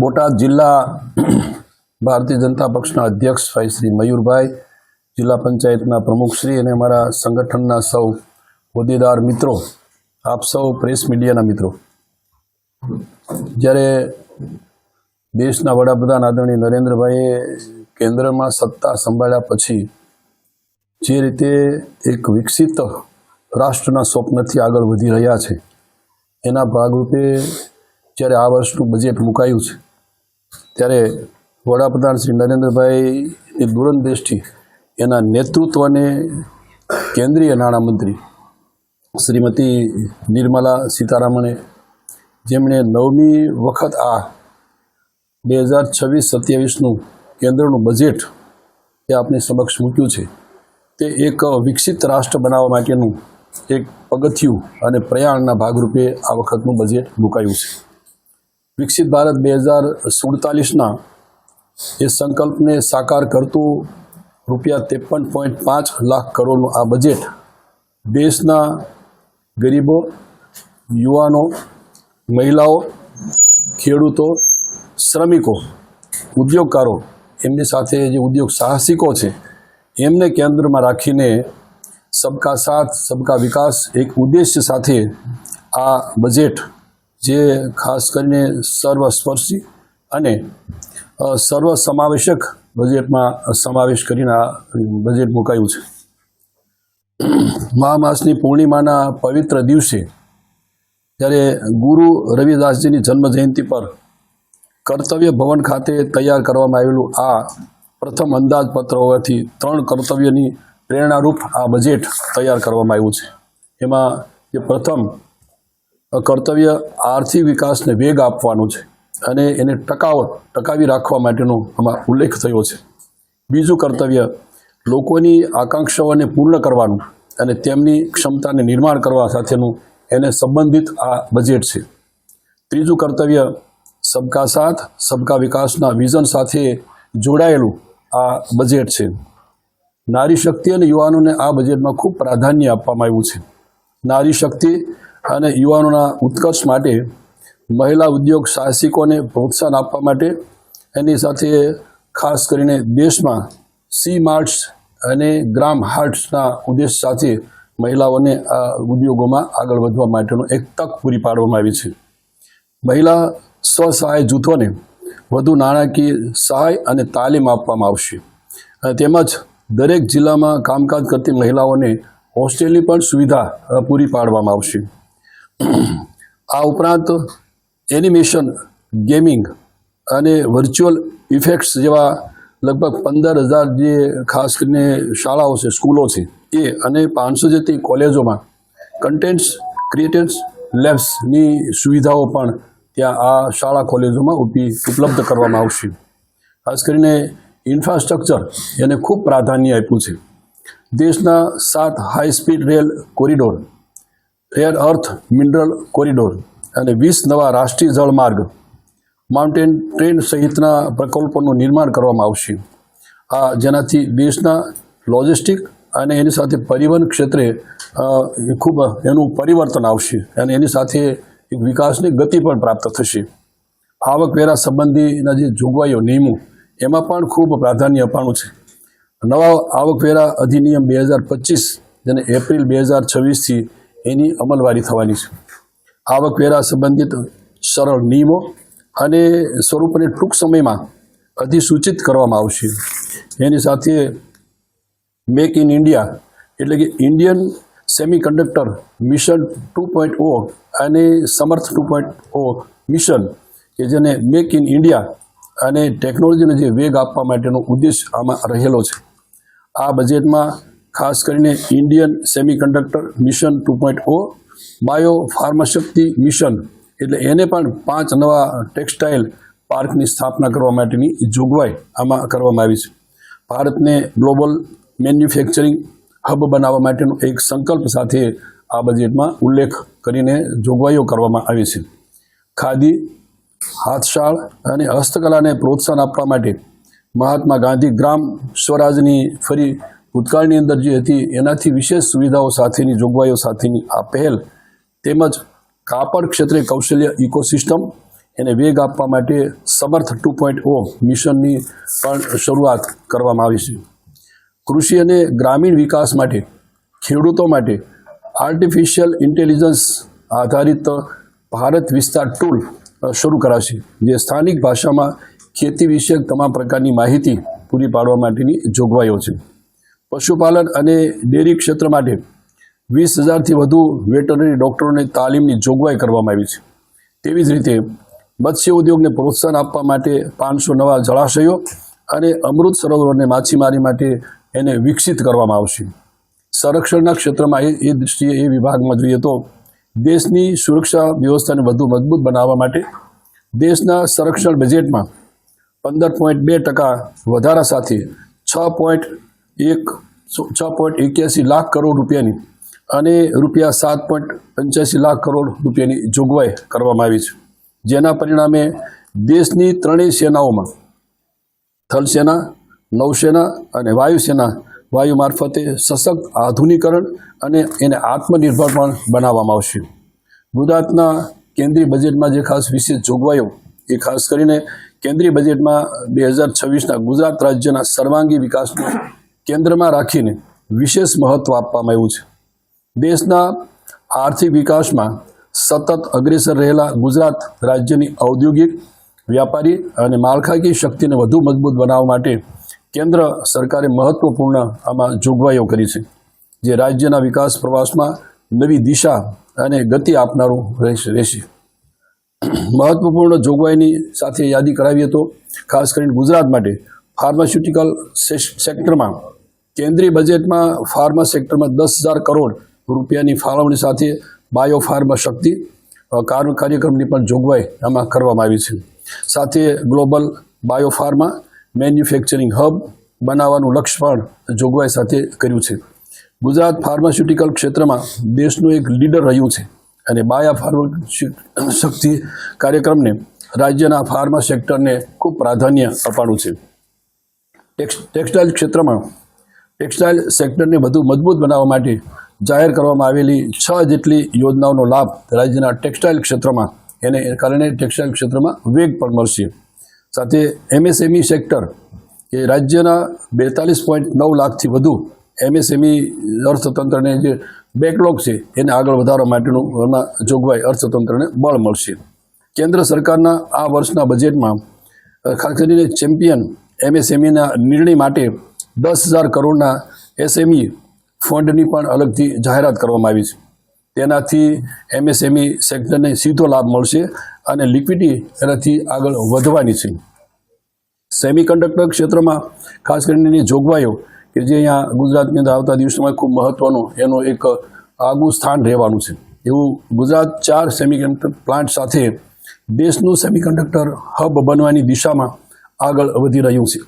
બોટાદ જિલ્લા ભારતીય જનતા પક્ષના અધ્યક્ષ ભાઈ શ્રી મયુરભાઈ, જિલ્લા પંચાયતના પ્રમુખશ્રી અને અમારા સંગઠનના સૌ હોદ્દેદાર મિત્રો, આપ સૌ પ્રેસ મીડિયાના મિત્રો. જ્યારે દેશના વડાપ્રધાન આદરણીય નરેન્દ્રભાઈએ કેન્દ્રમાં સત્તા સંભાળ્યા પછી જે રીતે એક વિકસિત રાષ્ટ્રના સ્વપ્નથી આગળ વધી રહ્યા છે, એના ભાગરૂપે જ્યારે આ વર્ષનું બજેટ મુકાયું છે, ત્યારે વડાપ્રધાન શ્રી નરેન્દ્રભાઈની દૂરંદેશથી એના નેતૃત્વને કેન્દ્રીય નાણામંત્રી શ્રીમતી નિર્મલા સીતારામણે જેમણે નવમી વખત આ બે હજાર છવ્વીસ સત્યાવીસનું કેન્દ્રનું બજેટ એ આપની સમક્ષ મૂક્યું છે. તે એક વિકસિત રાષ્ટ્ર બનાવવા માટેનું એક પગથિયું અને પ્રયાણના ભાગરૂપે આ વખતનું બજેટ મુકાયું છે. વિકસિત ભારત બે હજાર સુડતાલીસના એ સંકલ્પને સાકાર કરતું રૂપિયા ત્રેપન પોઈન્ટ પાંચ લાખ કરોડનું આ બજેટ દેશના ગરીબો, યુવાનો, મહિલાઓ, ખેડૂતો, શ્રમિકો, ઉદ્યોગકારો, એમની સાથે જે ઉદ્યોગ સાહસિકો છે, એમને કેન્દ્રમાં રાખીને સબકા સાથ, સબકા વિકાસ એક ઉદ્દેશ્ય સાથે આ બજેટ જે ખાસ કરીને સર્વસ્પર્શી અને સર્વસમાવેશક બજેટમાં સમાવેશ કરીને આ બજેટ મુકાયું છે. મહા માસની પૂર્ણિમાના પવિત્ર દિવસે જ્યારે ગુરુ રવિદાસજીની જન્મ જયંતિ પર કર્તવ્ય ભવન ખાતે તૈયાર કરવામાં આવેલું આ પ્રથમ અંદાજપત્ર હોવાથી ત્રણ કર્તવ્યની પ્રેરણારૂપ આ બજેટ તૈયાર કરવામાં આવ્યું છે. એમાં જે પ્રથમ કર્તવ્ય આર્થિક વિકાસને વેગ આપવાનું છે અને એને ટકાવત, ટકાવી રાખવા માટેનો આમાં ઉલ્લેખ થયો છે. બીજું કર્તવ્ય, લોકોની આકાંક્ષાઓને પૂર્ણ કરવાનું અને તેમની ક્ષમતાને નિર્માણ કરવા સાથેનું એને સંબંધિત આ બજેટ છે. ત્રીજું કર્તવ્ય, સબકા સાથ, સબકા વિકાસના વિઝન સાથે જોડાયેલું આ બજેટ છે. નારી શક્તિ અને યુવાનોને આ બજેટમાં ખૂબ પ્રાધાન્ય આપવામાં આવ્યું છે. નારી શક્તિ અને યુવાનોના ઉત્કર્ષ માટે મહિલા ઉદ્યોગ સાહસિકોને પ્રોત્સાહન આપવા માટે એની સાથે ખાસ કરીને દેશમાં સી માર્ટ્સ અને ગ્રામ હાર્ટ્સના ઉદ્દેશ સાથે મહિલાઓને આ ઉદ્યોગોમાં આગળ વધવા માટેનો એક તક પૂરી પાડવામાં આવી છે. મહિલા સ્વસહાય જૂથોને વધુ નાણાકીય સહાય અને તાલીમ આપવામાં આવશે. તેમજ દરેક જિલ્લામાં કામકાજ કરતી મહિલાઓને હોસ્ટેલની પણ સુવિધા પૂરી પાડવામાં આવશે. આ ઉપરાંત એનિમેશન ગેમિંગ અને વર્ચ્યુઅલ ઇફેક્ટ્સ જેવા લગભગ પંદર હજાર જે ખાસ કરીને શાળાઓ છે, સ્કૂલો છે, એ અને પાંચસો જેટલી કોલેજોમાં કન્ટેન્ટ્સ ક્રિએટર્સ લેબ્સની સુવિધાઓ પણ ત્યાં આ શાળા કોલેજોમાં ઉપી ઉપલબ્ધ કરવામાં આવશે. ખાસ કરીને ઇન્ફ્રાસ્ટ્રક્ચર એને ખૂબ પ્રાધાન્ય આપ્યું છે. દેશના સાત high speed rail corridor rare earth mineral corridor અને વીસ નવા રાષ્ટ્રીય જળમાર્ગ માઉન્ટેન ટ્રેન સહિતના પ્રકલ્પોનું નિર્માણ કરવામાં આવશે. આ જેનાથી દેશના લોજિસ્ટિક અને એની સાથે પરિવહન ક્ષેત્રે ખૂબ એનું પરિવર્તન આવશે અને એની સાથે વિકાસની ગતિ પણ પ્રાપ્ત થશે. આવકવેરા સંબંધીના જે જોગવાઈઓ, નિયમો, એમાં પણ ખૂબ પ્રાધાન્ય અપાણું છે. નવા આવકવેરા અધિનિયમ બે હજાર પચીસ જેને એપ્રિલ બે હજાર છવ્વીસથી એની અમલવારી થવાની છે. આવકવેરા સંબંધિત સરળ નિયમો અને સ્વરૂપને ટૂંક સમયમાં અધિસૂચિત કરવામાં આવશે. એની સાથે મેક ઇન ઇન્ડિયા એટલે કે Indian semiconductor mission two point O અને સમર્થ ટુ પોઈન્ટ ઓ મિશન કે જેને મેક ઇન ઇન્ડિયા અને ટેકનોલોજીને જે વેગ આપવા માટેનો ઉદ્દેશ આમાં રહેલો છે. આ બજેટમાં ખાસ કરીને Indian semiconductor mission two point O bio ફાર્માશક્તિ mission, એટલે એને પણ પાંચ નવા ટેક્સટાઇલ પાર્કની સ્થાપના કરવા માટેની જોગવાઈ આમાં કરવામાં આવી છે. ભારતને ગ્લોબલ મેન્યુફેક્ચરિંગ હબ બનાવવા માટેનો એક સંકલ્પ સાથે આ બજેટમાં ઉલ્લેખ કરીને જોગવાઈઓ કરવામાં આવી છે. ખાદી, હાથશાળ અને હસ્તકલાને પ્રોત્સાહન આપવા માટે મહાત્મા ગાંધી ગ્રામ સ્વરાજની ફરી ભૂતકાળની અંદર જે હતી, એનાથી વિશેષ સુવિધાઓ સાથેની, જોગવાઈઓ સાથેની આ પહેલ, તેમજ કાપડ ક્ષેત્રે કૌશલ્ય ઇકોસિસ્ટમ એને વેગ આપવા માટે સમર્થ ટુ પોઈન્ટ ઓ મિશનની પણ શરૂઆત કરવામાં આવી છે. કૃષિ અને ગ્રામીણ વિકાસ માટે, ખેડૂતો માટે આર્ટિફિશિયલ ઇન્ટેલિજન્સ આધારિત ભારત વિસ્તાર ટૂલ શરૂ કરાશે, જે સ્થાનિક ભાષામાં ખેતી વિષયક તમામ પ્રકારની માહિતી પૂરી પાડવા માટેની જોગવાઈઓ છે. પશુપાલન અને ડેરી ક્ષેત્ર માટે વીસ હજારથી વધુ વેટરનરી ડોક્ટરોને તાલીમની જોગવાઈ કરવામાં આવી છે. તેવી જ રીતે મત્સ્ય ઉદ્યોગને પ્રોત્સાહન આપવા માટે પાંચસો નવા જળાશયો અને અમૃત સરોવરોને માછીમારી માટે એને વિકસિત કરવામાં આવશે. સંરક્ષણના ક્ષેત્રમાં એ એ દૃષ્ટિએ એ વિભાગમાં જોઈએ તો દેશની સુરક્ષા વ્યવસ્થાને વધુ મજબૂત બનાવવા માટે દેશના સંરક્ષણ બજેટમાં પંદર પોઈન્ટ બે ટકા વધારા સાથે છ પોઈન્ટ એક છ પોઈન્ટ એક્યાસી લાખ કરોડ રૂપિયાની અને રૂપિયા સાત પોઈન્ટ પંચ્યાસી લાખ કરોડ રૂપિયાની જોગવાઈ કરવામાં આવી છે. જેના પરિણામે દેશની ત્રણેય સેનાઓમાં થલસેના નૌસેના અને વાયુસેના વાયુ મારફતે સશક્ત આધુનિકરણ અને એને આત્મનિર્ભર પણ બનાવવામાં આવશે. ગુજરાતના કેન્દ્રીય બજેટમાં જે ખાસ વિશેષ જોગવાઈઓ, એ ખાસ કરીને કેન્દ્રીય બજેટમાં બે હજાર છવ્વીસના ગુજરાત રાજ્યના સર્વાંગી વિકાસને કેન્દ્રમાં રાખીને વિશેષ મહત્ત્વ આપવામાં આવ્યું છે. દેશના આર્થિક વિકાસમાં સતત અગ્રેસર રહેલા ગુજરાત રાજ્યની ઔદ્યોગિક, વ્યાપારી અને માળખાકીય શક્તિને વધુ મજબૂત બનાવવા માટે કેન્દ્ર સરકારે મહત્વપૂર્ણ આમાં જોગવાઈઓ કરી છે, જે રાજ્યના વિકાસ પ્રવાસમાં નવી દિશા અને ગતિ આપનારું રહેશે રહેશે. મહત્વપૂર્ણ જોગવાઈની સાથે યાદી કરાવીએ તો ખાસ કરીને ગુજરાત માટે ફાર્માસ્યુટિકલ સેક્ટરમાં, કેન્દ્રીય બજેટમાં ફાર્મા સેક્ટરમાં દસ હજાર કરોડ રૂપિયાની ફાળવણી સાથે બાયો ફાર્મા શક્તિ કાર્યક્રમની પણ જોગવાઈ આમાં કરવામાં આવી છે. સાથે global bio pharma manufacturing hub બનાવવાનું લક્ષ્ય પણ જોગવાઈ સાથે કર્યું છે. ગુજરાત ફાર્માસ્યુટિકલ ક્ષેત્રમાં દેશનું એક લીડર રહ્યું છે અને બાયા ફાર્મા શક્તિ કાર્યક્રમને રાજ્યના ફાર્મા સેક્ટરને ખૂબ પ્રાધાન્ય અપાણું છે. ટેક્સ, ટેક્સટાઇલ ક્ષેત્રમાં ટેક્સટાઇલ સેક્ટરને વધુ મજબૂત બનાવવા માટે જાહેર કરવામાં આવેલી છ જેટલી યોજનાઓનો લાભ રાજ્યના ટેક્સટાઇલ ક્ષેત્રમાં, એને કારણે ટેક્સટાઇલ ક્ષેત્રમાં વેગ પણ મળશે. સાથે એમએસએમઈ સેક્ટર, કે રાજ્યના બેતાલીસ પોઈન્ટ નવ લાખથી વધુ એમએસએમઈ અર્થતંત્રને જે બેકલોગ છે, એને આગળ વધારવા માટેનું જોગવાઈ અર્થતંત્રને બળ મળશે. કેન્દ્ર સરકારના આ વર્ષના બજેટમાં ખાસ કરીને ચેમ્પિયન એમએસએમઈના નિર્ણય માટે દસ હજાર કરોડના એસએમઈ ફંડની પણ અલગથી જાહેરાત કરવામાં આવી છે. તેનાથી એમએસએમઈ સેક્ટરને સીધો લાભ મળશે અને લિક્વિડિટી એનાથી આગળ વધવાની છે. સેમિકન્ડક્ટર ક્ષેત્રમાં ખાસ કરીને જોગવાઈઓ કે જે અહીંયા ગુજરાતની અંદર આવતા દિવસોમાં ખૂબ મહત્ત્વનું એનું એક આગવું સ્થાન રહેવાનું છે. એવું ગુજરાત ચાર સેમિકન્ડક્ટર પ્લાન્ટ સાથે દેશનું સેમિકન્ડક્ટર હબ બનવાની દિશામાં આગળ વધી રહ્યું છે.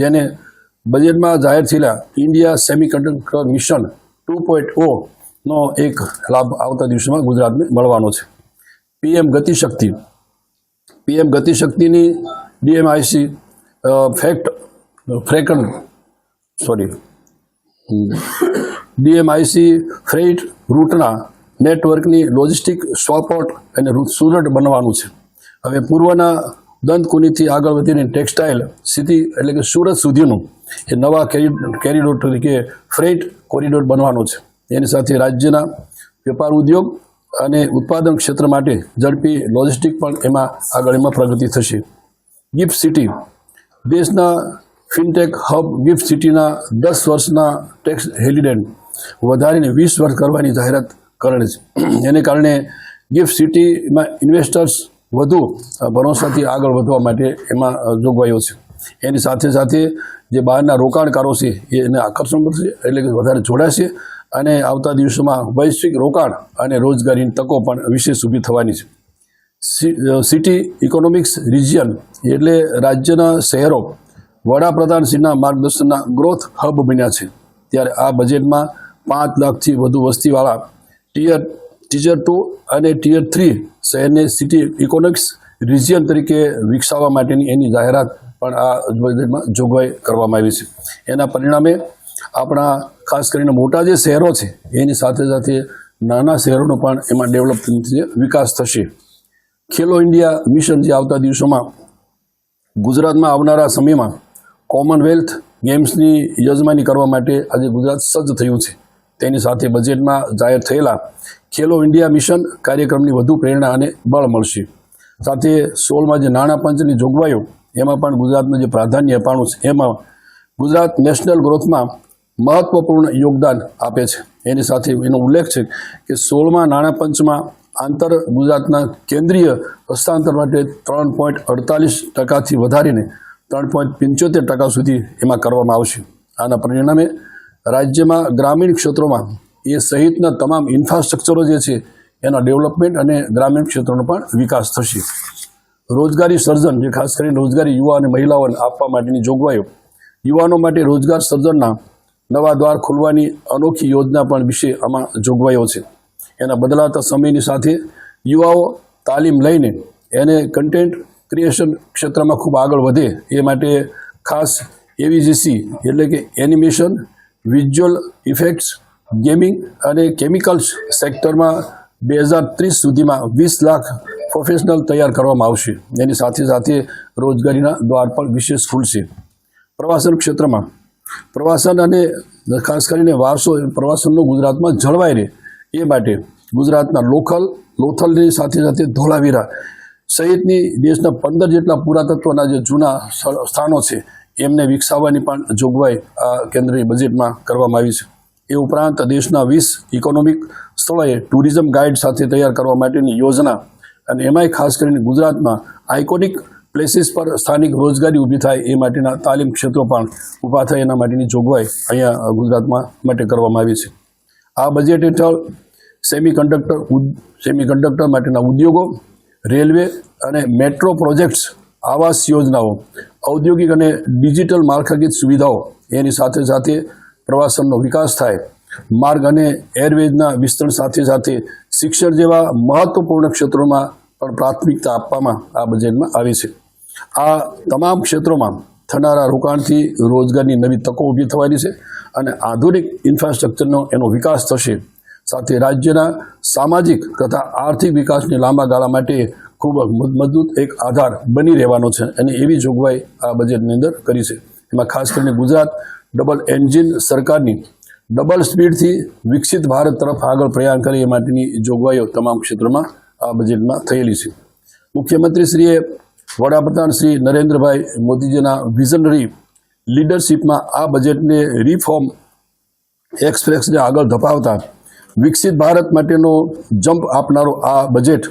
જેને બજેટમાં જાહેર થયેલા India semiconductor mission two point ઓનો એક લાભ આવતા દિવસોમાં ગુજરાતને મળવાનો છે. પીએમ ગતિશક્તિ. પીએમ ગતિશક્તિની ડીએમઆઈસી ફેક્ટ ફ્રેકન સોરી ડીએમઆઈસી ફ્રેઇટ રૂટના નેટવર્કની લોજિસ્ટિક સપોર્ટ અને સુદૃઢ બનવાનું છે. હવે પૂર્વના દંતકુનીથી આગળ વધીને ટેક્સટાઇલ સિટી એટલે કે સુરત સુધીનું એ નવા કેરી- કેરિડોર તરીકે ફ્રેટ કોરિડોર બનવાનો છે. એની સાથે રાજ્યના વેપાર ઉદ્યોગ અને ઉત્પાદન ક્ષેત્ર માટે ઝડપી લોજિસ્ટિક પણ એમાં આગળ એમાં પ્રગતિ થશે. Gift city. દેશના ફિનટેક હબ ગિફ્ટ સિટીના દસ વર્ષના ટેક્સ હેલિડેન્ટ વધારીને વીસ વર્ષ કરવાની જાહેરાત કરે છે. એને કારણે ગિફ્ટ સિટીમાં ઇન્વેસ્ટર્સ વધુ ભરોસાથી આગળ વધવા માટે એમાં જોગવાઈઓ છે. એની સાથે સાથે જે બહારના રોકાણકારો છે એને આકર્ષણ મળશે, એટલે કે વધારે જોડાશે અને આવતા દિવસોમાં વૈશ્વિક રોકાણ અને રોજગારીની તકો પણ વિશેષ ઊભી થવાની છે. સિટી ઇકોનોમિક્સ રિજિયન એટલે રાજ્યના શહેરો વડાપ્રધાનશ્રીના માર્ગદર્શનના ગ્રોથ હબ બન્યા છે. ત્યારે આ બજેટમાં પાંચ લાખથી વધુ વસ્તીવાળા ટીયર ટીચર ટુ અને ટીયર થ્રી શહેરને સિટી ઇકોનોમિક્સ રિજિયન તરીકે વિકસાવવા માટેની એની જાહેરાત પણ આ બજેટમાં જોગવાઈ કરવામાં આવી છે. એના પરિણામે આપણા ખાસ કરીને મોટા જે શહેરો છે, એની સાથે સાથે નાના શહેરોનો પણ એમાં ડેવલપ વિકાસ થશે. ખેલો ઇન્ડિયા મિશન જે આવતા દિવસોમાં ગુજરાતમાં આવનારા સમયમાં કોમનવેલ્થ ગેમ્સની યજમાની કરવા માટે આજે ગુજરાત સજ્જ થયું છે. તેની સાથે બજેટમાં જાહેર થયેલા ખેલો ઇન્ડિયા મિશન કાર્યક્રમની વધુ પ્રેરણા અને બળ મળશે. સાથે સોળમાં જે નાણાં પંચની જોગવાઈઓ, એમાં પણ ગુજરાતનું જે પ્રાધાન્ય અપાણું છે, એમાં ગુજરાત નેશનલ ગ્રોથમાં મહત્વપૂર્ણ યોગદાન આપે છે. એની સાથે એનો ઉલ્લેખ છે કે સોળમાં નાણાં પંચમાં આંતર ગુજરાતના કેન્દ્રીય હસ્તાંતર માટે ત્રણ પોઈન્ટ અડતાલીસ ટકાથી વધારીને ત્રણ પોઈન્ટ પંચોતેર ટકા સુધી એમાં કરવામાં આવશે. આના પરિણામે રાજ્યમાં ગ્રામીણ ક્ષેત્રોમાં એ સહિતના તમામ ઇન્ફ્રાસ્ટ્રક્ચરો જે છે, એના ડેવલપમેન્ટ અને ગ્રામીણ ક્ષેત્રોનો પણ વિકાસ થશે. રોજગારી સર્જન, જે ખાસ કરીને રોજગારી યુવા અને મહિલાઓને આપવા માટેની જોગવાઈઓ, યુવાનો માટે રોજગાર સર્જનના નવા દ્વાર ખોલવાની અનોખી યોજના પણ વિશે આમાં જોગવાઈઓ છે. એના બદલાતા સમયની સાથે યુવાઓ તાલીમ લઈને એને કન્ટેન્ટ ક્રિએશન ક્ષેત્રમાં ખૂબ આગળ વધે. એ માટે ખાસ એવીજીસી એટલે કે એનિમેશન વિઝ્યુઅલ ઇફેક્ટ્સ, ગેમિંગ અને કેમિકલ્સ સેક્ટરમાં બે હજાર ત્રીસ સુધીમાં વીસ લાખ પ્રોફેશનલ તૈયાર કરવામાં આવશે. એની સાથે સાથે રોજગારીના દ્વાર પણ વિશેષ ખુલશે. પ્રવાસન ક્ષેત્રમાં પ્રવાસન અને ખાસ કરીને વારસો, પ્રવાસનનો ગુજરાતમાં જળવાઈ રહે એ માટે ગુજરાતના લોકલ લોથલની સાથે સાથે ધોળાવીરા સહિતની દેશના પંદર જેટલા પુરાતત્વના જે જૂના સ્થાનો છે એમને વિકસાવવાની પણ જોગવાઈ આ કેન્દ્રીય બજેટમાં કરવામાં આવી છે. એ ઉપરાંત દેશના વીસ ઇકોનોમિક સ્થળોએ ટુરિઝમ ગાઈડ સાથે તૈયાર કરવા માટેની યોજના અને એમાંય ખાસ કરીને ગુજરાતમાં આઇકોનિક પ્લેસીસ પર સ્થાનિક રોજગારી ઊભી થાય એ માટેના તાલીમ ક્ષેત્રો પણ ઊભા થાય એના માટેની જોગવાઈ અહીંયા ગુજરાતમાં માટે કરવામાં આવી છે. આ બજેટ હેઠળ સેમી કન્ડક્ટર સેમી માટેના ઉદ્યોગો, રેલવે અને મેટ્રો પ્રોજેક્ટ્સ આવાસ યોજનાઓ, ઔદ્યોગિક અને ડિજિટલ માળખાકીય સુવિધાઓ, એની સાથે સાથે પ્રવાસનનો વિકાસ થાય. માર્ગ અને એરવેઝના વિસ્તરણ સાથે સાથે શિક્ષણ જેવા મહત્વપૂર્ણ ક્ષેત્રોમાં પણ પ્રાથમિકતા આપવામાં આ બજેટમાં આવી છે. આ તમામ ક્ષેત્રોમાં થનારા રોકાણથી રોજગારની નવી તકો ઊભી થવાની છે અને આધુનિક ઇન્ફ્રાસ્ટ્રક્ચરનો એનો વિકાસ થશે. સાથે રાજ્યના સામાજિક તથા આર્થિક વિકાસની લાંબા ગાળા માટે ખૂબ મજબૂત એક આધાર બની રહેવાનો છે અને એવી જોગવાઈ આ બજેટની અંદર કરી છે. એમાં ખાસ કરીને ગુજરાત ડબલ એન્જિન સરકારની ડબલ સ્પીડથી વિકસિત ભારત તરફ આગળ પ્રયાણ કરે એ માટેની જોગવાઈઓ તમામ ક્ષેત્રોમાં આ બજેટમાં થયેલી છે. મુખ્યમંત્રીશ્રીએ વડાપ્રધાન શ્રી નરેન્દ્રભાઈ મોદીજીના વિઝનરી લીડરશિપમાં આ બજેટને રિફોર્મ એક્સપ્રેસને આગળ ધપાવતા વિકસિત ભારત માટેનો જમ્પ આપનારો આ બજેટ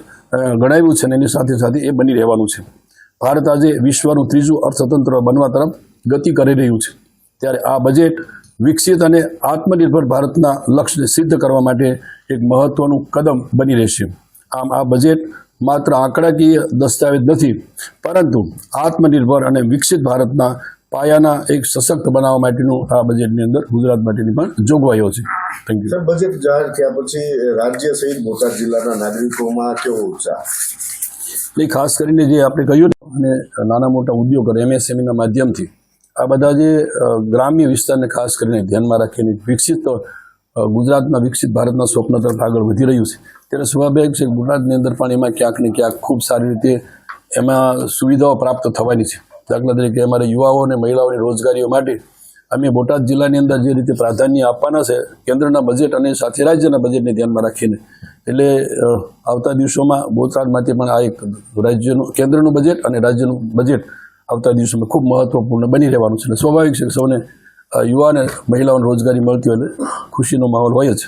ગણાવ્યું છે અને એની સાથે સાથે એ બની રહેવાનું છે. ભારત આજે વિશ્વનું ત્રીજું અર્થતંત્ર બનવા તરફ ગતિ કરી રહ્યું છે. ત્યારે આ બજેટ વિકસિત અને આત્મનિર્ભર ભારતના લક્ષ્યને સિદ્ધ કરવા માટે એક મહત્વનું કદમ બની રહેશે. આમ આ બજેટ માત્ર આંકડાકીય દસ્તાવેજ નથી, પરંતુ આત્મનિર્ભર અને વિકસિત ભારતના પાયાના એક સશક્ત બનાવવા માટેનું આ બજેટની અંદર ગુજરાત માટેની પણ જોગવાઈઓ છે. થેન્ક યુ સર બજેટ જાહેર થયા પછી રાજ્ય સહિત બોટાદ જિલ્લાના નાગરિકોમાં કેવો ઉત્સાહ? એટલે ખાસ કરીને જે આપણે કહ્યું અને નાના મોટા ઉદ્યોગ એમએસએમઈના માધ્યમથી આ બધા જે ગ્રામ્ય વિસ્તારને ખાસ કરીને ધ્યાનમાં રાખીને વિકસિત અ, ગુજરાતના વિકસિત ભારતના સ્વપ્ન તરફ આગળ વધી રહ્યું છે. ત્યારે સ્વાભાવિક છે ગુજરાતની અંદર પણ એમાં ક્યાંક ને ક્યાંક ખૂબ સારી રીતે એમાં સુવિધાઓ પ્રાપ્ત થવાની છે. દાખલા તરીકે અમારે યુવાઓ અને મહિલાઓની રોજગારીઓ માટે અમે બોટાદ જિલ્લાની અંદર જે રીતે પ્રાધાન્ય આપવાના છે, કેન્દ્રના બજેટ અને સાથે રાજ્યના બજેટને ધ્યાનમાં રાખીને. એટલે આવતા દિવસોમાં બોટાદમાંથી પણ આ એક રાજ્યનું, કેન્દ્રનું બજેટ અને રાજ્યનું બજેટ આવતા દિવસોમાં ખૂબ મહત્વપૂર્ણ બની રહેવાનું છે. અને સ્વાભાવિક છે સૌને યુવા અને મહિલાઓને રોજગારી મળતી હોય ખુશીનો માહોલ હોય જ.